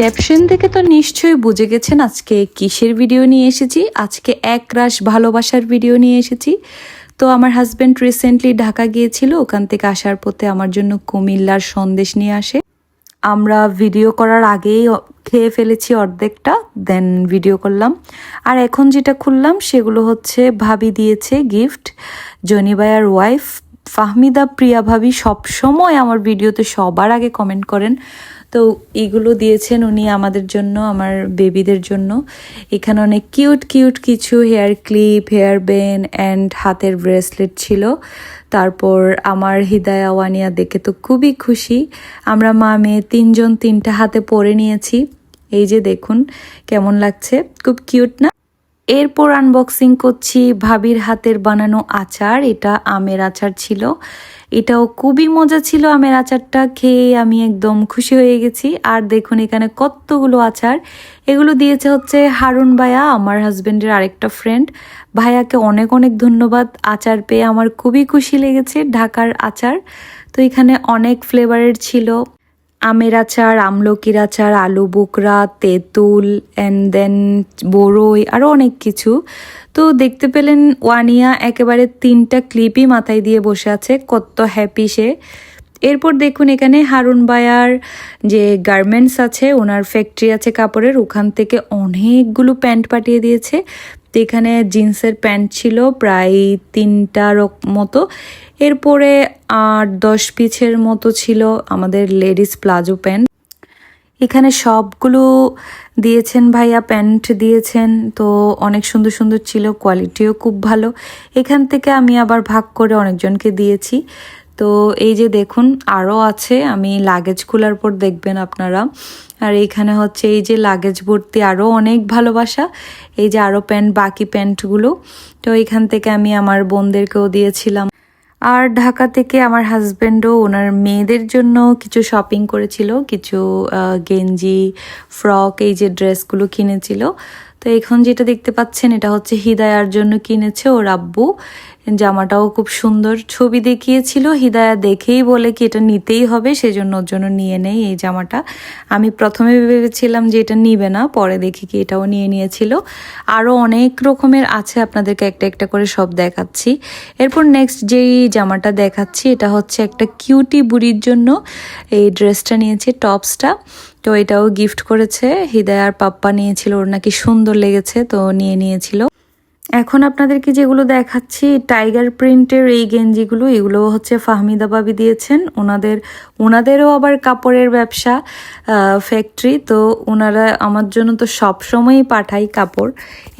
Caption থেকে তো নিশ্চয়ই বুঝে গেছেন আজকে কিসের ভিডিও নিয়ে এসেছি। আজকে এক রাশ ভালোবাসার ভিডিও নিয়ে এসেছি। তো আমার হাজব্যান্ড রিসেন্টলি ঢাকা গিয়েছিল, ওখান থেকে আসার পথে আমার জন্য কুমিল্লার সন্দেশ নিয়ে আসে। আমরা ভিডিও করার আগেই খেয়ে ফেলেছি অর্ধেকটা দেন ভিডিও করলাম। আর এখন যেটা খুললাম, সেগুলো হচ্ছে ভাবি দিয়েছে গিফট জনিবায়ার ওয়াইফ ফাহমিদা প্রিয়া ভাবি সবসময় আমার ভিডিওতে সবার আগে কমেন্ট করেন। তো এগুলো দিয়েছেন উনি আমাদের জন্য, আমার বেবিদের জন্য। এখানে অনেক কিউট কিউট কিছু hair clip hair band and হাতের ব্রেসলেট ছিল। তারপর আমার হৃদয়া ওয়ানিয়া দেখে তো খুবই খুশি। আমরা মা, মেয়ে তিনজন তিনটা হাতে পরে নিয়েছি। এই যে দেখুন, কেমন লাগছে? খুব কিউট না? এরপর আনবক্সিং করছি ভাবির হাতের বানানো আচার, এটা আমের আচার ছিল। এটাও খুবই মজা ছিল আমের আচারটা, খেয়ে আমি একদম খুশি হয়ে গেছি। আর দেখুন এখানে কতগুলো আচার। এগুলো দিয়েছে হচ্ছে হারুন ভাইয়া, আমার হাজব্যান্ডের আরেকটা ফ্রেন্ড ভাইয়াকে অনেক অনেক ধন্যবাদ, আচার পেয়ে আমার খুবই খুশি লেগেছে ঢাকার আচার। তো এখানে অনেক ফ্লেভারের ছিল। আমের আচার আমলকির আচার আলু বোকরা তেঁতুল অ্যান্ড দেন বড়ই আরও অনেক কিছু। তো দেখতে পেলেন ওয়ানিয়া একেবারে তিনটা ক্লিপই মাথায় দিয়ে বসে আছে, কত হ্যাপি সে। এরপর দেখুন এখানে হারুন বায়ার যে গার্মেন্টস আছে, ওনার ফ্যাক্টরি আছে কাপড়ের, ওখান থেকে অনেকগুলো প্যান্ট পাঠিয়ে দিয়েছে। তো এখানে জিন্সের প্যান্ট ছিল, প্রায় তিনটা রক- মতো। এরপরে আট, দশ পিছের মতো ছিল আমাদের লেডিস প্লাজো প্যান্ট। এখানে সবগুলো দিয়েছেন ভাইয়া, প্যান্ট দিয়েছেন, তো অনেক সুন্দর সুন্দর ছিল, কোয়ালিটিও খুব ভালো। এখান থেকে আমি আবার ভাগ করে অনেকজনকে দিয়েছি। তো এই যে দেখুন আরও আছে, আমি লাগেজ খোলার পর দেখবেন আপনারা। আর এইখানে হচ্ছে এই যে লাগেজ ভর্তি আরও অনেক ভালোবাসা, এই যে আরও প্যান্ট বাকি প্যান্টগুলো তো এখান থেকে আমি আমার বোনদেরকেও দিয়েছিলাম। আর ঢাকা থেকে আমার হাজব্যান্ডও ওনার মেয়েদের জন্য কিছু শপিং করেছিল, কিছু গেঞ্জি ফ্রক এই যে ড্রেসগুলো কিনেছিল। তো এখন যেটা দেখতে পাচ্ছেন, এটা হচ্ছে হিদায়ার জন্য কিনেছে ওর আব্বু। জামাটাও খুব সুন্দর ছবি দেখিয়েছিল। হিদায়া দেখেই বলে কি এটা নিতেই হবে, সেজন্য ওর জন্য নিয়ে নেই এই জামাটা। আমি প্রথমে ভেবেছিলাম যে এটা নিবে না, পরে দেখি কি এটাও নিয়ে নিয়েছিল। আরও অনেক রকমের আছে, আপনাদেরকে একটা একটা করে সব দেখাচ্ছি। এরপর নেক্সট যেই জামাটা দেখাচ্ছি, এটা হচ্ছে একটা কিউটি বুড়ির জন্য। এই ড্রেসটা নিয়েছি, টপসটা। তো এটাও গিফট করেছে। হৃদয়ার পাপ্পা নিয়েছিল, ওর নাকি সুন্দর লেগেছে, তো নিয়ে নিয়েছিল। এখন আপনাদেরকে যেগুলো দেখাচ্ছি টাইগার প্রিন্টের এই গেঞ্জিগুলো এগুলো হচ্ছে ফাহমিদা বাবি দিয়েছেন। ওনাদের, ওনাদেরও আবার কাপড়ের ব্যবসা ফ্যাক্টরি তো ওনারা আমার জন্য তো সব সময়ই পাঠাই কাপড়।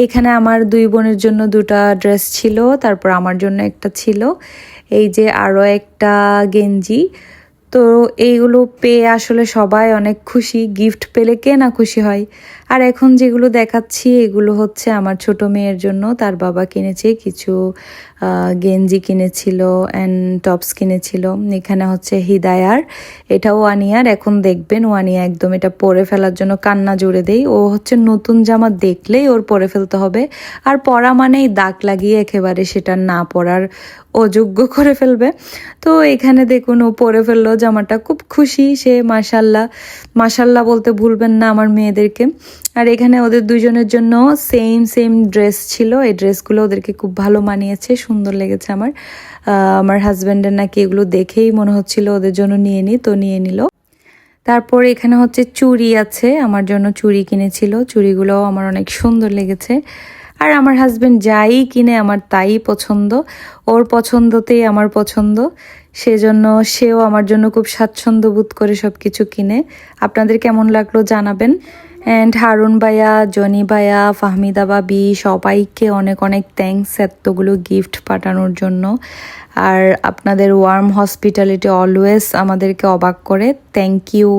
এখানে আমার দুই বোনের জন্য দুটা ড্রেস ছিল, তারপর আমার জন্য একটা ছিল। এই যে আরও একটা গেঞ্জি তো এইগুলো পেয়ে আসলে সবাই অনেক খুশি গিফট পেলে কে না খুশি হয়? আর এখন যেগুলো দেখাচ্ছি, এগুলো হচ্ছে আমার ছোট মেয়ের জন্য। তার বাবা কিনেছে কিছু গেঞ্জি কিনেছিল অ্যান্ড টপস কিনেছিল। এখানে হচ্ছে হিদায়ার, এটাও ওয়ানিয়ার। এখন দেখবেন ওয়ানিয়া একদম এটা পরে ফেলার জন্য কান্না জুড়ে দেই। ও হচ্ছে নতুন জামা দেখলেই ওর পরে ফেলতে হবে। আর পরা মানেই দাগ লাগিয়ে একেবারে সেটা না পরার অযোগ্য করে ফেলবে। তো এখানে দেখুন ও পরে ফেলল জামাটা। খুব খুশি সে মাসাল্লাহ মাসাল্লাহ বলতে ভুলবেন না আমার মেয়েদেরকে। আর এখানে ওদের দুজনের জন্য সেম সেম ড্রেস ছিল। এই ড্রেসগুলো ওদেরকে খুব ভালো মানিয়েছে, সুন্দর লেগেছে আমার। আমার হাজব্যান্ডের নাকি এগুলো দেখেই মনে হচ্ছিল ওদের জন্য নিয়ে নি, তো নিয়ে নিল। তারপর এখানে হচ্ছে চুড়ি আছে, আমার জন্য চুড়ি কিনেছিল। চুড়িগুলোও আমার অনেক সুন্দর লেগেছে। আর আমার হাজবেন্ড যাই কিনে, আমার তাই পছন্দ। ওর পছন্দতেই আমার পছন্দ। সেজন্য সেও আমার জন্য খুব স্বাচ্ছন্দ্য বোধ করে সব কিছু কিনে। আপনাদের কেমন লাগল জানাবেন। অ্যান্ড হারুন ভাইয়া, জনি ভাইয়া, ফাহমিদা বাবি সবাইকে অনেক অনেক থ্যাংকস এতগুলো গিফট পাঠানোর জন্য। আর আপনাদের ওয়ার্ম হসপিটালিটি অলওয়েজ আমাদেরকে অবাক করে। Thank you